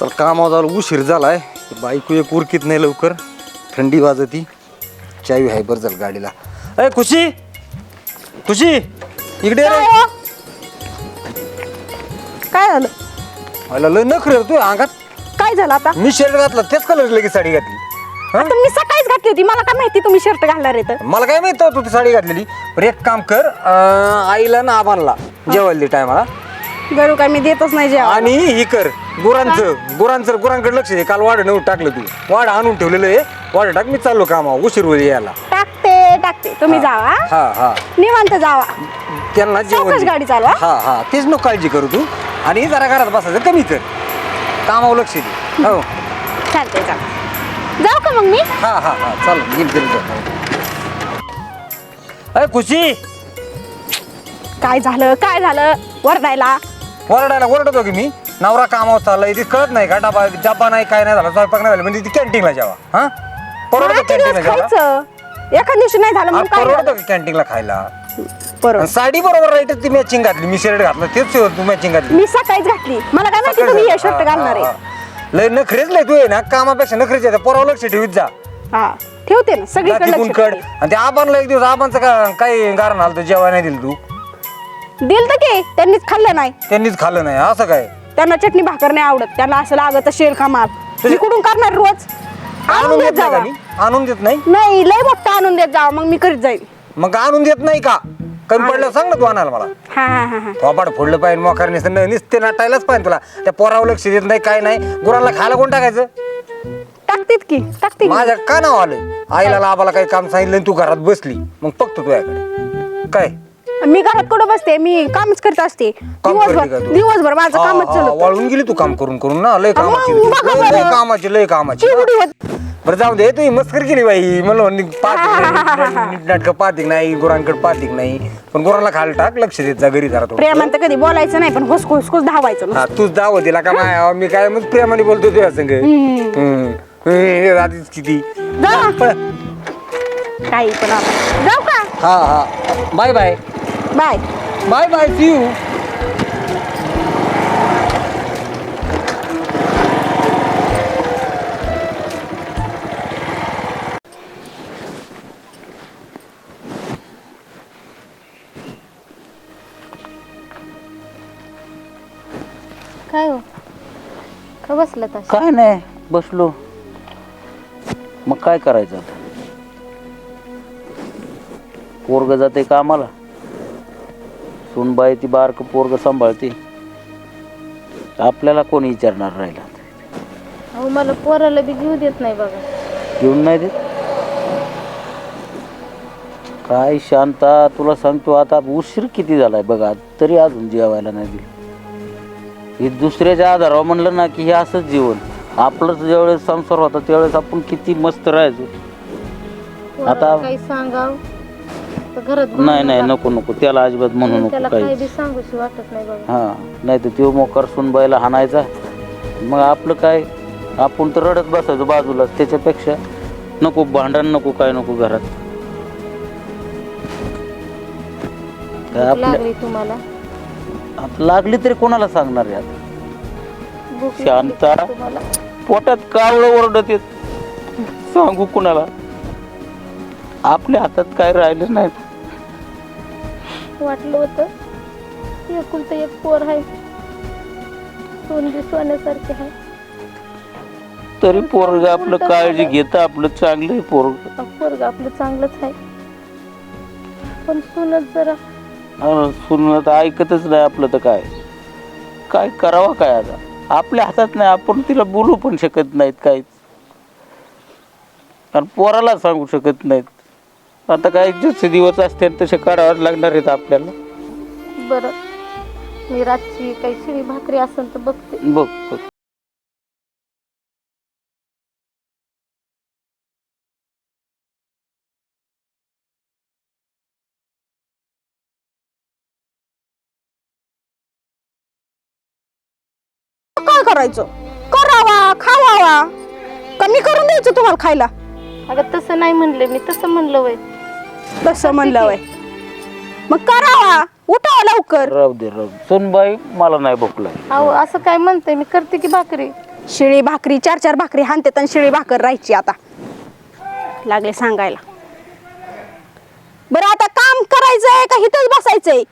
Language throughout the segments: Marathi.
चल कामावर जायला उशीर झालाय. बायको एक उरकीत नाही लवकर. थंडी वाजती. चावी आहे बरं झालं गाडीला. अय खुशी! खुशी! इकडे ये रे. काय हो? काय झालं? मला लय नखरे तू अंगात. काय झालं आता? मी शर्ट घातला तेच कलर लगेच साडी घातली. हा? आता मी सकाळीच घातली होती. मला काय माहिती तुम्ही शर्ट घालणार आहे तर? मला काय माहीत तू ती साडी घातलेली. पण एक काम कर अं, आईला ना आबांना जेवायला टायमाला. गरू काय मी देतच नाही जेवण आणि ही कर. गुरांचं गुरांचं गुरांकडे लक्ष दे. काल वाड नऊ टाकलं तू. वाड आणून ठेवलेलं आहे. वाड टाक मी चाललो कामा उशीर होईल यायला. टाकते टाकते. तुम्ही जावा हा? हा निवांत जावा. त्यांना जेवण सावकाश दे. गाडी चालवा. हा हा. तेच नको काळजी करू तू. आणि जरा घरात बसायचं कमी कर कामावर लक्ष दे. हो. चालते चालते जाऊ का मग मी? हा हा हा. चाल गेल तरी अरे खुशी. काय झालं? काय झालं? वरडायला. ओरडायला ओरडतो की मी? नवरा कामावर चाललाय ती कळत नाही का? डबा डबा नाही काय नाही झाला स्वयंपाक नाही झाला म्हणजे ती कॅन्टीनला जेवा हा? परवडतो आजचे कॅन्टीनला दिवस जेवा खायचं. एका दिवशी नाही झालं मग काय परवडतो? की कॅन्टीनला खायला? बरोबर. आणि साडी बरोबर राईट ती मॅचिंग घातली मी शर्ट घातलं तेच तू मॅचिंग घातली. मी सकाळीच घातली. मला काय माहिती तुम्ही हे शर्ट घालणार आहे. लय नखरेच लय तू आहे ना कामापेक्षा नखरेच आहे पोरावर लक्ष ठेवीत जा. हा ठेवते ना सगळीकडे तिकून लक्ष कड. ठेवते. आणि ते आबांना एक दिवस आबांचं का काही कारण आलं जेव्हा नाही दिलं तू? दिल तर की त्यांनीच खाल्लं नाही. त्यांनीच खाल्लं नाही असं काय? त्यांना चटणी भाकर नाही आवडत त्यांना असं लागत शेर कामात मी कुठून करणार रोज? आणून देत देत नाही का जावा मी? आणून देत नाही? नाही लय मोठं आणून देत जावा मग मी करीत जाईल मग आणून देत नाही का? कमी पडलं सांग ना तू आणायला मला. हा हा हा हा. थोपाड फोडलं पाहिजे मोकार नुसतं नाटायलाच पाहिजे तुला. त्या पोरावर लक्ष देत नाही काय नाही. गुरांना खायला कोण टाकायचं? टाकतीत की टाकते की. माझ्या का नाव आलं आईला लाभाला काही काम सांगितलं आणि तू घरात बसली. मग बघतो तुझ्याकडे काय? मी घरात कुठं बसते? मी कामच करत असते. काम करते का दिवसभर तू? दिवसभर माझं हा, कामच हा, चालत वाळून गेली तू काम करून करून ना? लय कामाची. मग बघा लय- लय बरं. कामाची लय कामाची. चिवडी होत. बरं जाऊ दे तू मस्कर केली बाई. म्हणलं नीट नाटक पाहतिक नाही? गुरांकडे पाहतिक नाही? पण गुरांना खायला टाक लक्ष देत जा घरी जरा थोडं. प्रेमात तर कधी बोलायचं नाही पण हुसको हुसकोच धावायचं हा तूच दाव दिला का माय? मी काय मग प्रेमाने बोलतो तुझ्या संग? हम्म. हे आधीच किती? जा. काही पण. जाऊ का? हा हा. Bye bye. Bye bye bye see you काय हो? का बसलं तसं काय नाही बसलो. मग काय करायचं आता? पोरग जाते कामाला. सुनबाई ती बारक पोरग सांभाळते. आपल्याला कोणी विचारणार राहिला? अहो मला पोराला बी घेऊ देत नाही बघा. घेऊन नाही देत? काय शांता तुला सांगतो आता उशीर किती झालाय बघा तरी अजून जेवायला नाही दिलं. हे दुसऱ्याच्या आधारावर म्हणलं ना की हे असंच जीवन. आपलंच ज्यावेळेस संसार होता त्यावेळेस आपण किती मस्त राहायचो. पोराला आता- काही सांगाव? घरात नाही भांडण नाही. नको नको. त्याला अजिबात म्हणू नको त्याला काही काही बी सांगूशी वाटत नाही बघा हा नाही तर तो मोकार सुनबाईला हाणायचा. मग आपलं काय? आपण तर रडत बसायचो बाजूलाच त्याच्यापेक्षा नको भांडण नको काय नको घरात. काय भूक आपल्या लागली तुम्हाला? आता लागली तरी कोणाला सांगणार आहे आता भूक शांता. लागली का तुम्हाला? पोटात कावळं ओरडत येत. सांगू कुणाला? आपल्या हातात काय राहिलं नाही. वाटलं होतं. एकुलतं एक पोर आहे. सोनगी सोन्यासारखे आहे. तरी पोरग आपलं काळजी घेतं आपलं चांगलं आहे पोरग. पोरग आपलं चांगलंच आहे. पण सुनत जरा सुन तर ऐकतच नाही आपलं तर काय. काय करावं काय आता? आपल्या हातात नाही आपण तिला बोलू पण शकत नाहीत काहीच. कारण पोराला सांगू शकत नाहीत. आता काय जसे दिवस असतील तसे काढावंच लागणार आहेत आपल्याला. बरं. मी रातची काही शिळी भाकरी असेल तर बघते. बघ बघ. काय करायचं? करावा खावावा. कमी करून द्यायचं तुम्हाला खायला. अगं तसं नाही म्हणले मी तसं म्हणलं वय. तसं म्हणलं वय. मग करावा उठावा लवकर. राहू दे राहू दे. सुनबाई मला नाही भूक लागली. अहो असं काय म्हणते मी करते की भाकरी? शिळी भाकरी चार चार भाकरी हानते आणि शिळी भाकर राहायची आता. लागले सांगायला. बरं आता काम करायचंय का इथंच बसायचंय?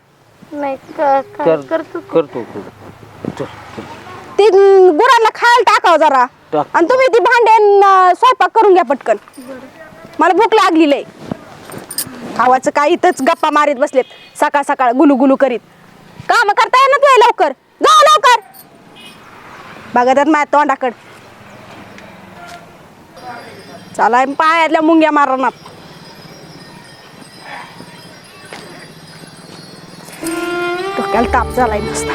नाही का काय कर करतो करतो करतो. चल, चल. ते गुरांना खायला टाकावं जरा. टाक. आणि तुम्ही ती भांड्यान स्वयंपाक करून घ्या पटकन. मला भूक लागली लय. खावाचं काय इथंच गप्पा मारीत बसलेत. सकाळ सकाळ गुलू गुलू करीत. काम करता येणार तुला लवकर? जा लवकर. बघा माझ्या तोंडाकड. चला पायातल्या मुंग्या मारणार. डोक्याला ताप झालाय नसता.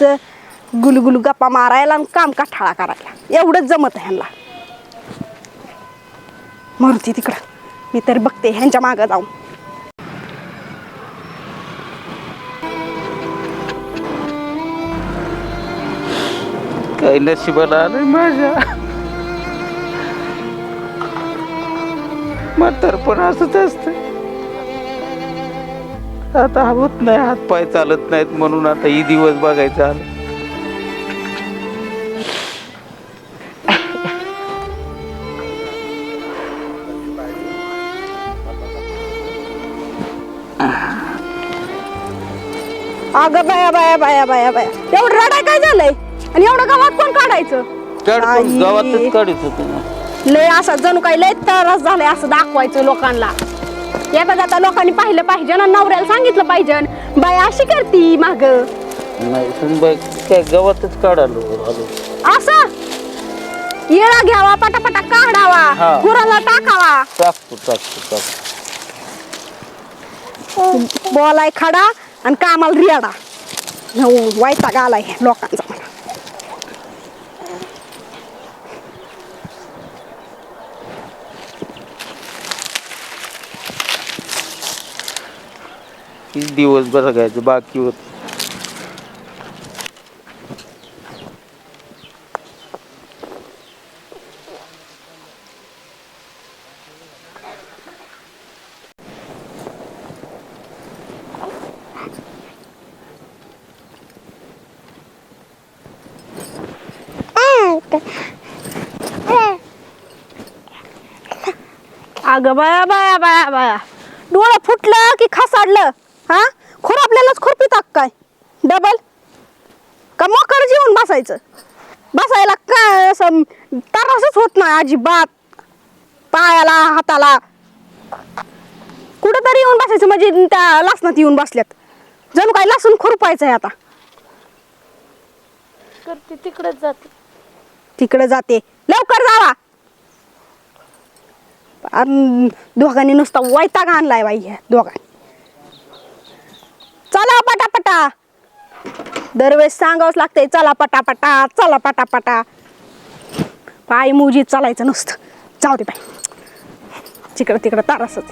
स- गुलगुल गप्पा मारायला आणि काम काठाळा करायला. एवढंच जमत आहे ह्यांना. मारुती तिकडं. मी तर बघते ह्यांच्या मागं जाऊन. काही नशिबाला आलंय माझ्या. म्हातारपण असंच असतं आता होत नाही हात पाय चालत नाहीत म्हणून आता ही दिवस बघायचं आलं. अगं बाया बाया बाया बाया बाया. एवढं रडाय काय झालंय? आणि एवढं गावात कोण काढायचं? आई. गावातच काढत होतो ना लय असं जणू काही लय त्रास झालाय असं दाखवायचं लोकांना. येता जाता लोकांनी पाहिलं पाहिजे ना नवऱ्याला सांगितलं पाहिजे. बाय अशी करती माग. नाही सुनबाई काय गावातच काढालो आलो. असं? येळा घ्यावा पटापटा काढावा हा. गुराला टाकावा. टाकतो टाकतो टाकतो. बोलाय खडा आणि कामाला रियाडा. वैताग आलाय लोकांचा. मला किती दिवस बघायचं बाकी होत. अगं बाया बाया बाया बाया. डोळं फुटलं की खसाडलं. हा? खुरापल्यालाच खुरपी टाक काय? डबल का मकर जेवून बसायचं? बसायला काय असं तरासच होत नाही अजिबात. पायाला हाताला. कुठंतरी येऊन बसायचं म्हणजे त्या लसणात येऊन बसल्यात. जणू काय लसूण खुरपायचं आहे आता. करते तिकडेच जाते. तिकडे जाते. लवकर जावा. अन दोघांनी नुसता वैताग आणलाय बाई ह्या दोघांनी. चला पटापटा. दरवेळेस सांगावंच लागतंय चला पटापटा चला पटापटा. पाय मुजी चालायचं नुसतं. जाऊ दे बाई. तिकडं तिकडं तारासच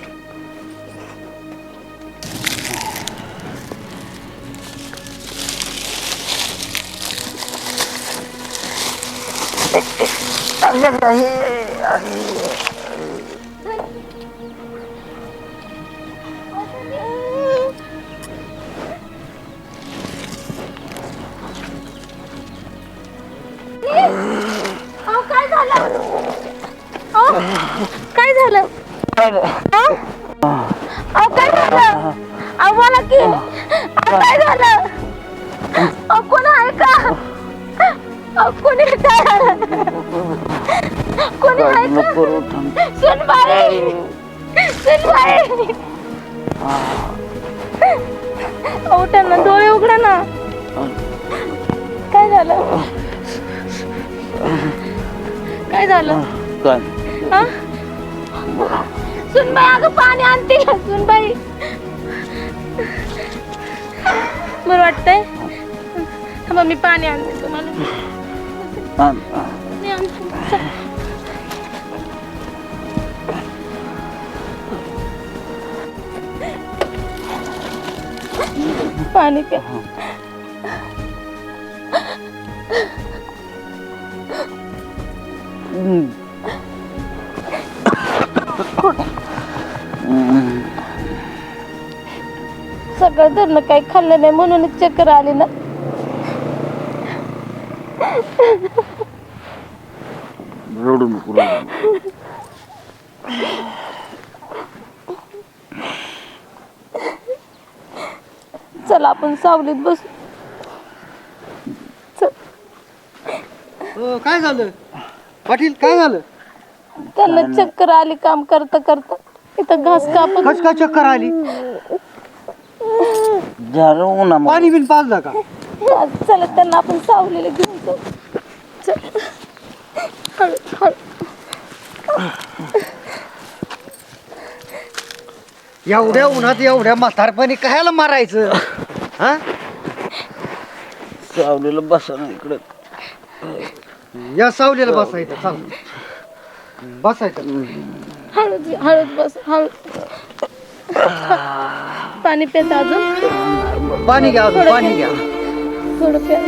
अहो काय झालं? अहो बोला की. अहो, काय झालं? अहो कोण आहे का? अहो कोणी काय कोणी आहे का. सुनबाई सुनबाई डोळे उघडा ना. काय झालं? काय झालं? हा? सुनबाई अगं पाणी आणते सुनबाई बरं वाटतंय थांबा मी पाणी आणते तुम्हाला आण, आण. मी आणते. पाणी प्या सकाळ धरणं काही खाल्लं नाही म्हणूनच चक्कर आली ना. रडू नको रडू नको. चला आपण सावलीत बसू. काय झालं? पाटील काय झालं? त्यांना चक्कर आली काम करता करता इथं घास कापत कस काय चक्कर आली? झालं उन्हामुळे. पाणी बिन पाजलं का? चला त्यांना आपण सावलीला घेऊन जाऊ. चल. हळू हळू. एवढ्या उन्हात एवढ्या म्हातारपणी कशाला मारायचं? हा? सावलीला बसा ना इकडं. या सावलीला बसायचं चाल. बसायचं हळूच हळूच बस हळू. पाणी पेत अजून? पाणी घ्या अजून, पाणी घ्या. थोडं प्या.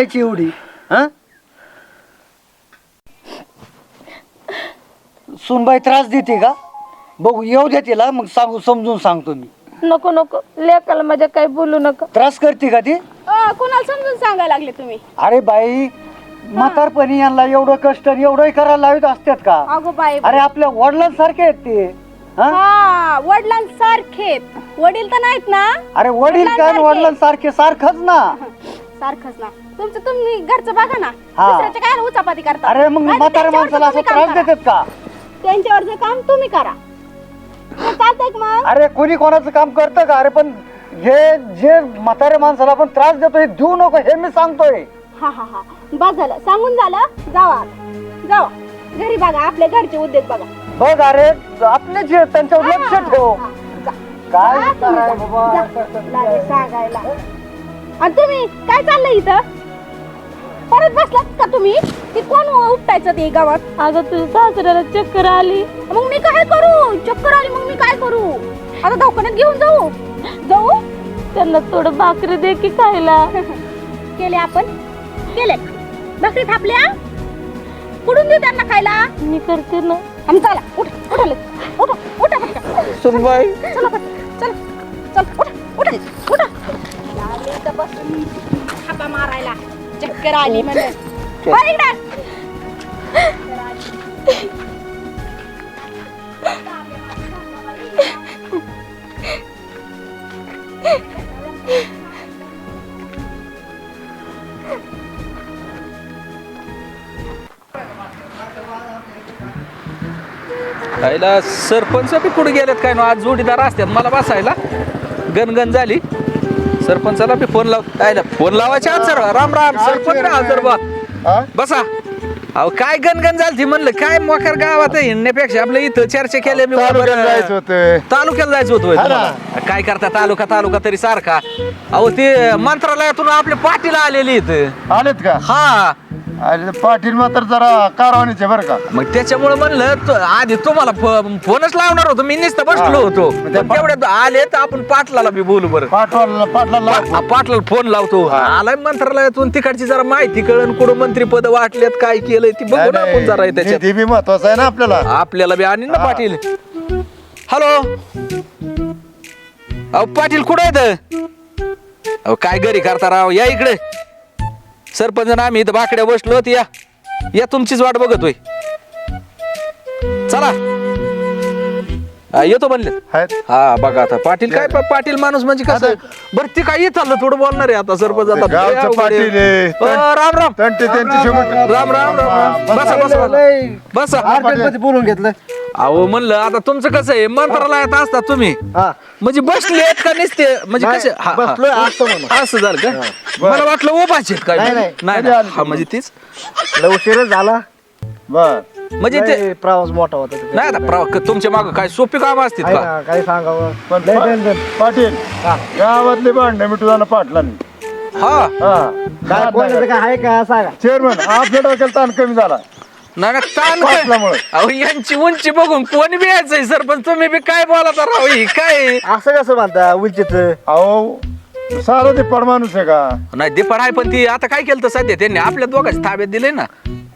एवढी हा? सुनबाई त्रास देते का? बघू येऊ द्या तिला मग सांगू समजून सांगतो मी. नको नको. लेकाला माझ्या काही बोलू नका. त्रास करते का ती? अ, कुणाला समजून सांगायला लागले तुम्ही? अरे बाई म्हातारपणी यांना एवढं कष्ट आणि एवढंही करायला लावित असतात का? अगो बाई. अरे आपल्या वडिलांसारखे आहेत ते हा? हा वडिलांसारखे वडील तर नाहीत ना? अरे वडील काय वडिलांसारखे सारखंच ना? सारखंच ना. तुमचं तुम्ही घरचं बघा ना. हा. दुसऱ्याच्या काय उचापाती करता. अरे मग म्हाताऱ्या त्यांच्यावरचं माणसाला असं तुम्ही काम त्रास करा. देतात का? त्यांच्यावरचं काम तुम्ही करा. मग चालतंय का मग? अरे कोणी कोणाचं काम करतं का? अरे पण हे जे म्हाताऱ्या माणसाला आपण त्रास देतो हे देऊ नको हे मी सांगतोय. हा हा हा. बस झालं. सांगून झालं. जावा आता. जावा. घरी बघा आपल्या घरचे उद्योग बघा. बघ अरे आपले जे त्यांच्यावर लक्ष ठेव. हा, जा. काय जा तुम्ही कराय जा. बाबा? जा. लागले सांगायला. आणि तुम्ही काय चाललंय इथं? परत बसलात का तुम्ही? ती कोण उपटायचं ते गावात? अगं तुझ्या सासऱ्याला चक्कर आली. मग मी काय करू? चक्कर आली मग मी काय करू? आता दवाखान्यात घेऊन जाऊ. जाऊ? त्यांना थोडं भाकरी दे की खायला. केले आपण. केले. भाकरी थापल्या? कुठून देऊ त्यांना खायला? मी करते ना. आणि चला उठ उठा लगेच. उठा उठा पटकन. सुनबाई. चला पटकन. चला चल उठा. थापा मारायला चक्कर आली म्हणे वर इकडं. आईला सरपंच बी कुठे गेलेत काय ना? आज जोडीदार असतात. मला बसायला. गणगण झाली. सरपंचाला बी फोन लाव आईला फोन लावायच्या आज सर राम राम सरपंच हजर बा बसा. अहो काय गणगण झाली म्हणलं? काय मोकर गावात हिंडण्यापेक्षा आपल्या इथं चर्चा केल्या मी तालुक्यात जायचं होतं. तालुक्याला जायचं होतं होय हा ना. तुम्हाला. काय करता तालुका तालुका तरी सारखा. अहो ते मंत्रालयातून आपले पाटील आलेले इथं. आलेत का? हा. अरे पाटील मात्र जरा कारवानीचे बरं का. मग त्याच्यामुळे म्हणलं तो- आधी तुम्हाला फ- फोनच लावणार होतो. मी नुसतं बसलो. होतो. पण तेवढ्यात आले तर आपण पाटलाला बी बोलू बरं. पाटवाला पाटला पा- पाटलाला फोन लावतो. आलाय मंत्रालयातून तिकडची जरा माहिती कळण कुठं मंत्रीपद वाटल्यात काय केलंय ती बघू ना आपण जरा त्याच्यात निधी बी महत्त्वाचा आहे ना आपल्याला. आपल्याला बी आणि ना हा. पाटील. हॅलो. अहो पाटील कुठं आहेत? अहो काय घरी करता राव? या इकडे. सरपंच आणि आम्ही इथं बाकड्या बसलो होत या. या तुमचीच वाट बघतोय चला. हा, येतो म्हणले. आहेत. हा बघा आता पाटील काय पा- पाटील माणूस म्हणजे कसं बरं ते काय चाललं थोडं बोलणार आहे आता सरपंच आता. गावचं अवघड. पाटील आहे. अ, राम राम. तंटे त्यांची शेवट राम राम राम राम. बसा बसा बसा. बसा. बोलून घेतलं. अहो म्हणलं आता तुमचं कसं आहे? मंत्रालयात असतात तुम्ही. हा. म्हणजे बसले आहेत का नसते? म्हणजे नाही, कसे? हा, हा. बसलोय असं झालं का? मला वाटलं उभाच आहेत काय नाही, हा म्हणजे तीच. लय उशीरच झाला. बर. म्हणजे ते लय प्रवास मोठा होता. नाही आता प्र- तुमच्या माग काय सोपी काम असतील आहे का? ना, काय सांगावं? पण लय पा- टेन्शन. पाटील गावातले भांडणे मिटू जाणं पाटलांनी. हा. काय कोणाचं काय आहे का? सांगा. चेअरमन आपल्या डोक्याला ताण कमी झाला. नाही, ताण काय. अहो यांची उंची बघून कोणी बी यायचंय सरपंच तुम्ही बी काय बोलाता राव ही काय? असं कसं म्हणता उंचीच अहो सारा ते पडमाणूस आहे का? नाही ते पण आहे पण ती आता काय केलं तर सध्या? त्यांनी आपल्या दोघांच्या ताब्यात दिले ना?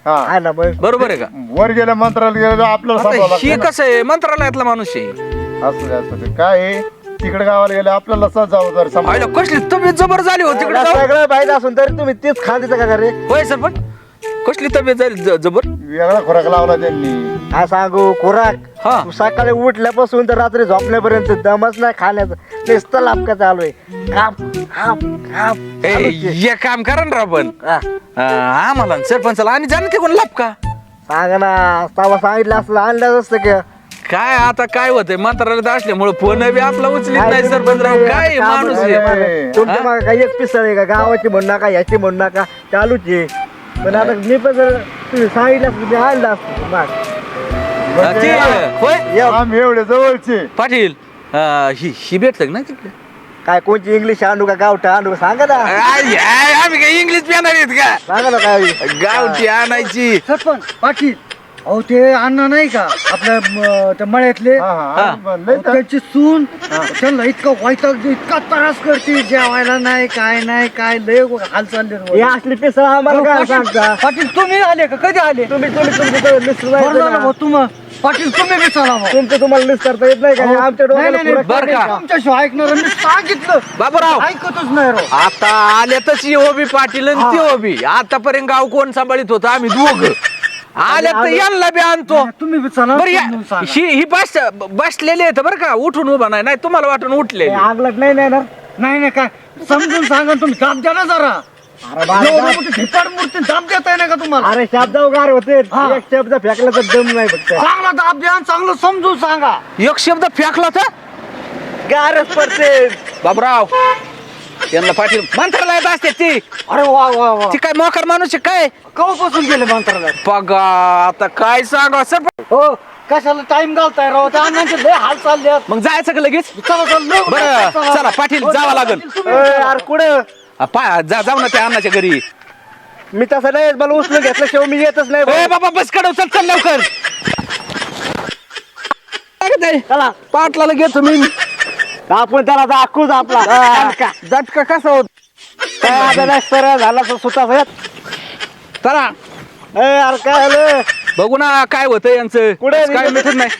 हा. ना मग? बरोबर आहे का? वर गेल्या मंत्रालयात गेलं आपल्याला आता हे लागतं ना. कसं आहे? मंत्रालयातला माणूस आहे. असं असं. काय आहे, तिकडे गावाला गेले आपल्याला पाहिलं सांभाळावं. कसली तब्येत जबर झाली हो तिकडे जाऊन. सगळं माहीत असून तरी तुम्ही तीच खांदीचं का रे होय सरपंच. कसली तब्येत झाली ज- जबर? वेगळा खोराक लावला त्यांनी. काय सांगू खुराक? हा. तू सकाळी उठल्यापासून तर रात्री झोपण्यापर्यंत दमच नाही खाण्याचं. नुसतं लापका चालू आहे. ए, चालूच आहे. एक काम करा ना राव पण हा. आम्हाला आणि सरपंचाला आणि जाणं ते कोण लाभ का सांगा ना तवा सांगितलं असलं आणलं असतं की. काय आता काय होतंय? मंत्रालयात असल्यामुळे फोन बी आपला उचलीत नाही सरपंचराव. काय माणूस आहे. तुमच्या हा? मागे काही एक पिसळ आहे का? गावाची म्हणू नका याची म्हणू नका. चालूच आहे. पण आता मी पण जर तुम्ही सांगितलं असतं मी आणलं असतं माग. ते होय? या, आम्ही एवढे जवळचे. पाटील अं, ही ही भेटत ना तिकडे? काय कोणची इंग्लिश आणू का गावठी आणू का? सांगा ना. आय, आय, आम्ही काय इंग्लिश पिणार आहेत का? सांगा ना काय? गावठी आणायची. सरपंच पाटील अहो ते अण्णा नाही का? आपल्या म, त्या मळ्यातले. हा, हा, हा. तर- त्याची सून. त्यांना इतका वैताग इतका त्रास करते. जेवायला नाही काय नाही काय लय हाल चालले असली पेसळ आम्हाला काय सांगता? पाटील तुम्ही आले का? कधी आले? तुम्ही तुम्ही तुमचं तुम्ही पाटील तुम्ही बी चला तुमचं तुम्हाला मिस करता येत नाही का? आमच्या डोक्याला खुराक बरं का? तुमच्याशिवाय ऐकणार मी सांगितलं. बाबूराव. ऐकतच नाही राव. आता आल्यातच हो बी पाटील आणि ते हो. बी आतापर्यंत गाव कोण सांभाळित होतं? आम्ही दोघ. आल्या तर यांना बी आणतो. तुम्ही बी चला बरं या- ही ही बस बसलेले आहेत बरं का उठून उभा नाही नाही तुम्हाला वाटून उठले आगलट नाही नाही नाही. नाही काय समजून सांगा तुम्ही दाब द्या ना जरा ठिकाण मूर्ती देता का तुम्हाला? अरे शब्द गार होते. एक शब्द फेकला तर दम नाही फक्त. चांगला दाब द्या चांगलं समजून सांगा. एक शब्द फेकला तर? गारच पडते. बाबूराव यांना पाटील मंत्रालयात असते ती. अरे वा वा वा. ती काय मोकर माणूस आहे काय? कवापासून गेले मंत्रालयात? बघा आता काय सांगा सर हो कशाला टाइम घालताय राव? त्या अण्णांचे लय हाल चालले आहेत. मग जायचं का लगेच? चला चला लवकर बरं चला. चला पाटील जावं लागल. यार कुठं? आ, पा जा जाऊ ना त्या अण्णाच्या घरी. मी तसं नाही मला उचलून घेतलं शिवाय मी येतच नाही. ए. बाबा बस कडव चल चल लवकर. चला. पाटलाला घेतो मी आपण त्याला दाखवूच आपला. दणका. झटका कसा होत? काय आता नाही सरळ झाला तो सुता चला. अरे काय झालं बघू ना काय होतं यांचं. कुठे काय मिठत नाही.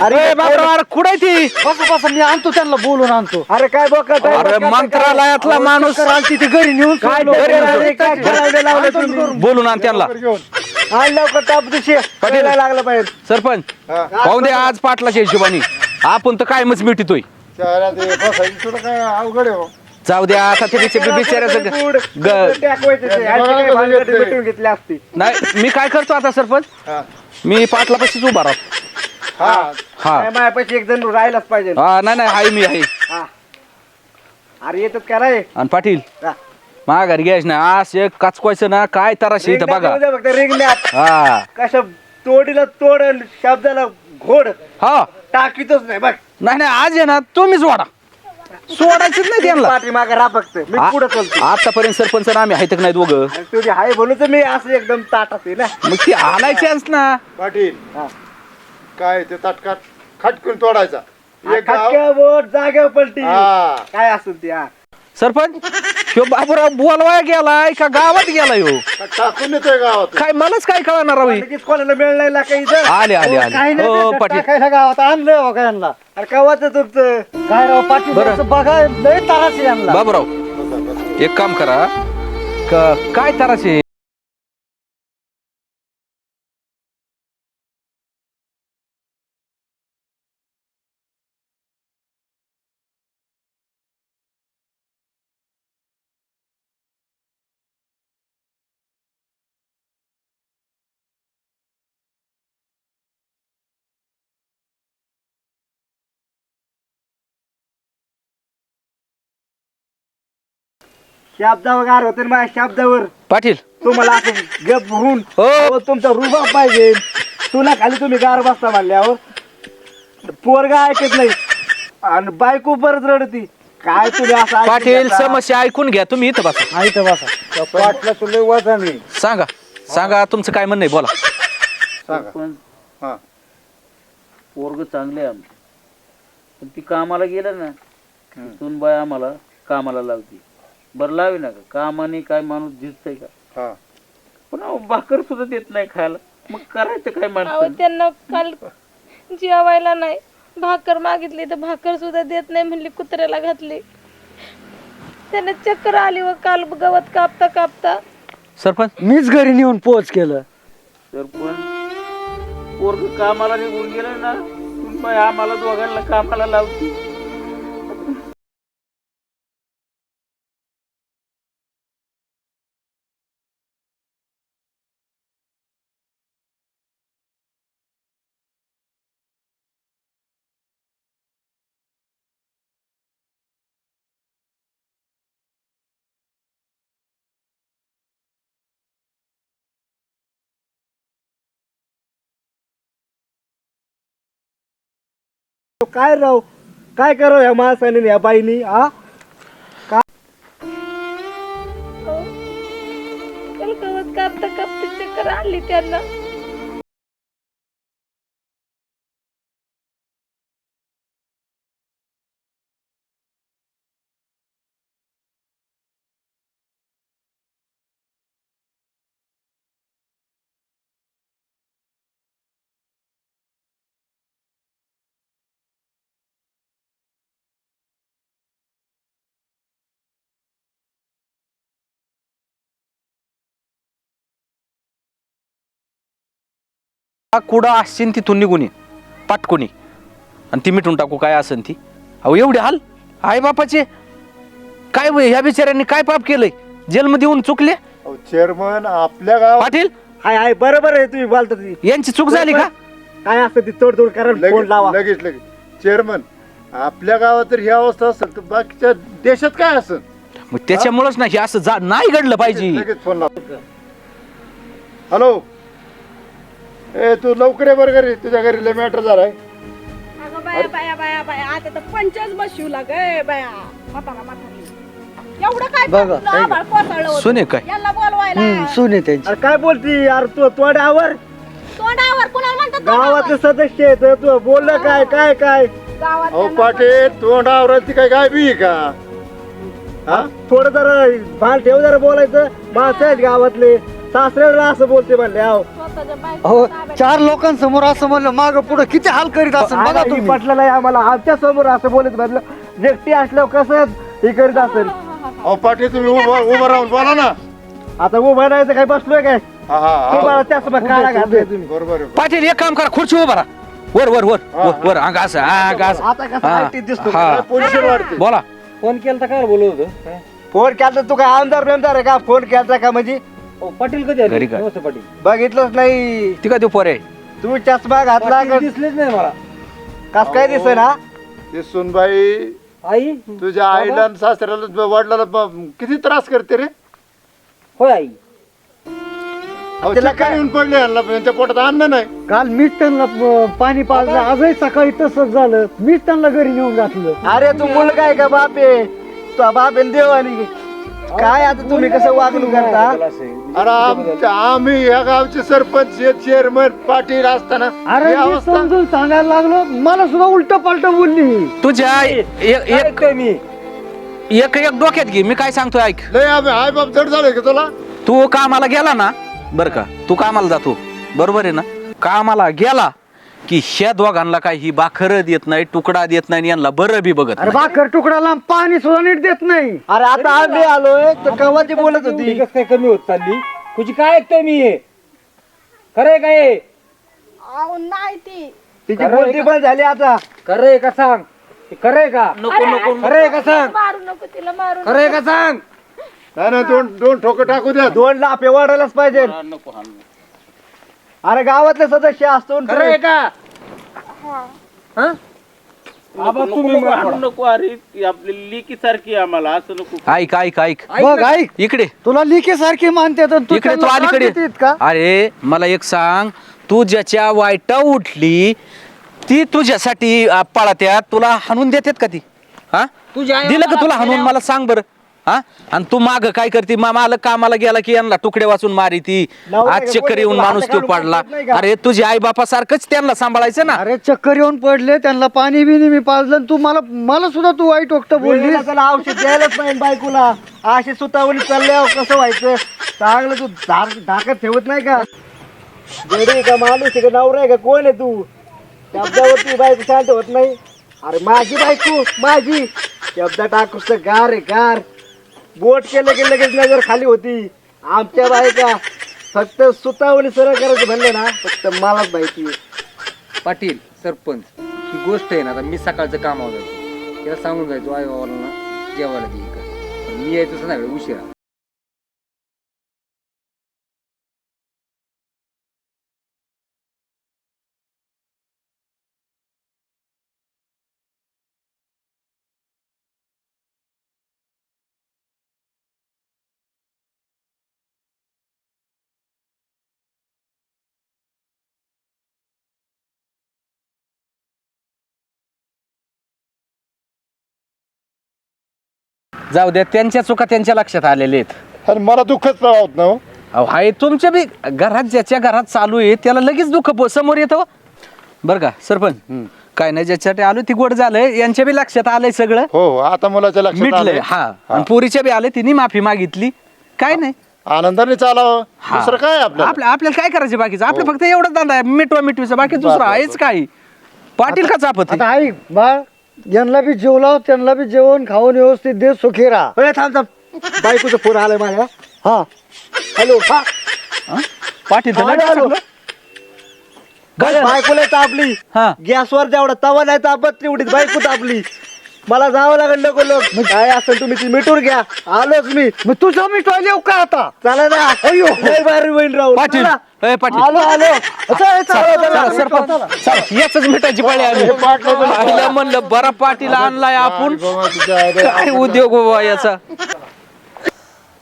अरे अरे बाबा अरे कुठे ती? बस बस मी आणतो त्यांना बोलून आणतो. अरे काय बघ अरे मंत्रालयातला माणूस. तिथे घरी नेऊन काय घरी घरी नेऊन नेऊन? काय खेळायला लावलं तुम्ही? बोलून आण त्यांना. आण लवकर टाप दिशी पडायला लागलं पाहिजे सरपंच. पाहून दे आज पाटलाच्या हिशोबाने. आपण तर कायमच मिटितोय. शहरात हे बसायची थोडं काय अवघड आहे हो. जाऊ द्या आता ते बिचाऱ्याचं ग- भेटून घेतली असती? नाही मी काय करतो आता सरपंच? हा. मी पाटलापाशीच उभा राहतो. हा. हा. माझ्यापाशी एक जण राहिलाच पाहिजे. हा नाही नाही हाय मी आहे हा. अरे येतात का आणि पाटील हा. माघारी घ्यायच ना आज एक काचकवायचं ना काय तराशी इथं बघा. रिंगणात फक्त रिंगण्यात. हा. कशा तोडीला तोड आणि शब्दाला घोड. हा. टाकीतच नाही बघ. नाही नाही आज आहे ना तुम्हीच वाडा. सोडायचंच नाही त्यांना. राहा फक्त. मी पुढे चालतो आतापर्यंत सरपंच आणि आम्ही आहेत का नाही दोघं आणि तुझी हाय म्हणून तर मी असं एकदम ताटात आहे ना. मग ती आणायचीच ना. पाटील हा. काय ते तटकाट? खटकून तोडायचा. एक गाव. खटक्या बोट जाग्यावर पलटी. हा. काय असेल ती हा. सरपंच ह्यो बाबूराव बोलवाय गेलाय का गावात गेलाय हो टाकून येतोय गावात काय मलाच काय कळणार राव? लगेच कोणाला नाही काही आले आले हो, आले. नाही हो पाटील. गावात आणलं हो काय यांना अरे कवाच तुमचं? काय राव पाटील बरं. बघा लय ताराच आहे यांना. बाबूराव एक काम करा. क- काय तराशे शब्दावर होते माझ्या शब्दावर. पाटील. तुम्हाला असं गप होऊन हो. अहो, तुमचा रुबाब पाहिजे. तुला खाली तुम्ही गार बसता म्हणल्यावर. पोरगा ऐकत नाही. आणि बायको परत रडती. काय तुम्ही असं ऐकून पाटील घेता? समस्या ऐकून घ्या. तुम्ही इथं बसा. हा, इथं बसा. पाटला तुला वाचा नाही सांगा. सांगा तुमचं काय म्हणणं आहे? बोला. सांगा. पण हा. पोरग चांगले आहे आमचं. पण ती कामाला गेलं ना तिथून बाय आम्हाला कामाला लावती. बरं लावी ना का कामाने काय माणूस दिसतंय का? हा. पण अहो, भाकर सुद्धा देत नाही खायला. मग करायचं काय अहो माणसं त्यांना काल जेवायला नाही. भाकर मागितली तर भाकर सुद्धा देत नाही म्हणली कुत्र्याला घातली. त्यांना चक्कर आली व काल गवत कापता कापता. सरपंच? मीच घरी नेऊन पोच केलं. तर पण पोरग कामाला निघून गेलं ना आम्हाला दोघांना कामाला लावती. काय राव? काय करावं या माणसाने या बाईनी हा. हो. गवत कापता कापता चक्कर आली त्यांना. हा कुडा असशील तिथून निघून ये. पाटकुनी. आणि ती मिटून टाकू काय असेल ती? अहो एवढे हाल. आई बापाचे. काय वय, ह्या बिचाऱ्यांनी काय पाप केलंय? जेलमध्ये येऊन चुकले? चेअरमन आपल्या गावात पाटील? हाय हाय बरोबर आहे तुम्ही बोलता ती यांची चूक झाली का? काय असतं ती तोडतोड करा फोन लावा. लगेच लगेच. चेअरमन आपल्या गावात तर ही अवस्था असेल तर बाकीच्या देशात काय असेल? मग त्याच्यामुळेच नाही हे असं जा नाही घडलं पाहिजे. लगेच फोन लाव. हॅलो ए तू लवकर ये बरं घरी तुझ्या घरी लय मॅटर झालाय. अगं बाया बाया बाया बाया आता तर पंचाच बसू लाग बाया. म्हातारा म्हातारी. एवढं काय बघा, कोसळलं होतं. सुने काय? यांना बोलवायला. सुने त्यांची. अरे काय बोलती यार तू तोड्यावर तोंडावर कुणाला म्हणतात गावातले तोंडावर? सदस्य आहेत तू बोललं काय काय काय? गावात अहो त्यांना पाटील तोंडावर ती काय काय बी आहे का? हा? थोडं जरा भाल ठेव जरा बोलायचं. माणसं आहेत गावातले. सासऱ्याला असं बोलते म्हणले अहो स्वतःच्या हो ताब्यात चार लोकांसमोर असं म्हणलं माग पुढे किती हाल करीत असेल बघा तुम्ही. पटलं नाही आम्हाला आमच्यासमोर असं बोलत म्हटलं एकटी असल्यावर कसं हे करीत असेल? अहो पाटील तुम्ही उभं उभं राहून बोला ना. आता उभं राहायचं काय बसलोय काय? हा हा हा. तुम्हाला त्याच काळा घातलाय तुम्ही. बरोबर आहे पाटील एक काम करा खुर्ची उभा राहा. वर वर वर वर वर अंग असं अंग असं आता कसं हा, दिसतो हा. पोझिशन वाढते बोला फोन केलता काय बोलत होतं? फोन केलता तू काय आमदार बिमदार आहे का? फोन केलता का म्हणजे पाटील कधी घरी काय बघितलंच नाही. ती का देऊ पोरे तू चष्मा घातला का? दिसलेच नाही मला. कस काय दिसे ना? ते सुनबाई आई? तुझ्या आईला आणि सासऱ्याला वडिलाला ब- किती त्रास करते रे? होय आई. अहो त्याला चक्कर काय- येऊन पडले यांना पोटात अन्न नाही. काल मीच त्यांना अं, पाणी पाजलं. आजही सकाळी तसंच झालं. मीच त्यांना घरी नेऊन घातलं. अरे तू मुलगा आहे का बाप आहे? तू बाप आहे देव आणि काय आता तुम्ही कसं वागणूक करता? अरे आम- आम्ही या गावचे सरपंच चेअरमन पाटील असताना अरे ही मी अवस्था समजून सांगायला लागलो. मला सुद्धा उलट पालट बोलली तुझ्या एक एक मी? एक एक डोक्यात घे मी काय सांगतोय ऐक. लय आम्ही हाय बाप जड झालोय का तुला? तू कामाला गेला ना? बर का. तू कामाला जातो बरोबर आहे ना? कामाला गेला की ह्या दोघांना काही ही बाखर देत नाही तुकडा देत नाही आणि यांना बरं बी बघत अरे नाही. भाकर तुकडाला पाणी सुद्धा नीट देत नाही. अरे आता आम्ही आलोय तर कवाची बोलत होती. काय कमी होत चालली? तुझी काय ऐकतोय मी खरंय काय अहो, नाही ती. तिची बोलती पण झाली आता. खरंय का सांग? खरंय का? नको नको खरंय का सांग? मारू नको तिला मारू खरंय का सांग? नाही ना दोन दोन ठोकं टाकू द्या. दोन लापे वाढायलाच पाहिजे. नको हाणू. अरे गावातले सदस्य असतो ना तुम्ही. का? नको नको हाणू नको अरे ती आपली लिकी सारखी आम्हाला असं नको ऐक ऐक ऐक. बघ ऐक. इकडे. तुला लिके सारखी मानते तर तू इकडे तू त्यांना अलीकडे. देतेस का अरे मला एक सांग. तू ज्याच्या वाईटा उठली ती तुझ्यासाठी पळत्यात तुला हाणून देतात का ती? हा? तुझी आई दिलं का तुला हाणून? मला सांग बरं. हा? आणि तू माग काय करते? मा मालक कामाला गेला की यांना तुकडे वाचून मारी ती. आज चक्कर कोणी येऊन तुला माणूस तू पडला. नाही का? अरे तुझी आई बापा सारखंच त्यांना सांभाळायचं ना. अरे चक्कर येऊन पडले त्यांना पाणी बिनी मी पाजलं आणि तू मला मला सुद्धा तू वाईट वक्त बोलली त्याला औषध द्यायलाच नाही बायकोला. अशी सुतावली चालल्यावर कसं व्हायचं? चांगलं तू ढाकत ठेवत नाही का? गडी का माणूस आहे का नवरा आहे का? कोण आहे तू? शब्दावरती बायको शांत होत नाही. अरे माझी बायको माझी. शब्द टाकूस तर गार आहे गार. बोट केलं की लगेच नजर खाली होती. आमच्या बायका फक्त सुतावली सरळ करायचं म्हणले ना फक्त मलाच माहिती पाटील सरपंच ही गोष्ट आहे ना आता मी सकाळचं कामावर जायचो त्याला सांगून जायचो आई बाबाला ना जेवायला दे इकडं. पण मी यायचो संध्याकाळी उशिरा. जाऊ द्या त्यांच्या चुका त्यांच्या लक्षात आलेल्या आहेत. आणि मला दुःखच होत ना हो. अहो हाय तुमच्या बी घरात ज्याच्या घरात चालू आहे त्याला लगेच दुःख पो- समोर येतं बरं का सरपंच? काय नाही ज्याच्यासाठी आलो ती गोड झालंय यांच्या बी लक्षात आलंय सगळं. हो हो आता मुलाच्या लक्षात मिटलंय आलंय. हा. आणि पोरीच्या बी आले तिने माफी मागितली. काय नाही. आनंदाने चालावं. हा. दुसरं काय आपलं आपल्या आपल्याला काय करायचं बाकीचं? आपलं फक्त एवढंच धंदा आहे मिटवा मिटवीचा. बाकी दुसरं बरं, आहेच काय पाटील का चापत आता ऐक बाळ यांना बी जेवलाव त्यांना बी जेवण खाऊन व्यवस्थित दे सुखी राहा. अरे थांब थांब. बायकोचा फोन आलाय माझ्या. हा. हॅलो हा. लगेच आलो. सांगलं. बायकोला तापली. हा. गॅसवर जेवढा तवा नाही तापत तेवढीच बायको तापली. मला जावं लागेल नको लोक. काय असेल तुम्ही ती मिटून घ्या. आलोच मी. मग तुझं मी टॉयले का आता? चला ना. अयो लय भारी होईल राहू पाटील. चला. ए पाटील. आलो आलो. चला, चला, चला, चला, सरपंच. चला, याच मिठाची पाळी आली पाहिलं म्हणलं बरा पाटील आणलाय आपण. काय उद्योग बाबा याचा?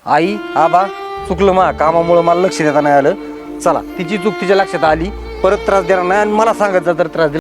आई आबा चुकलं मा कामामुळं मला लक्ष देता नाही आलं. चला तिची चूक तिच्या लक्षात आली. परत त्रास देणार नाही आणि मला सांगायचा तर त्रास दिला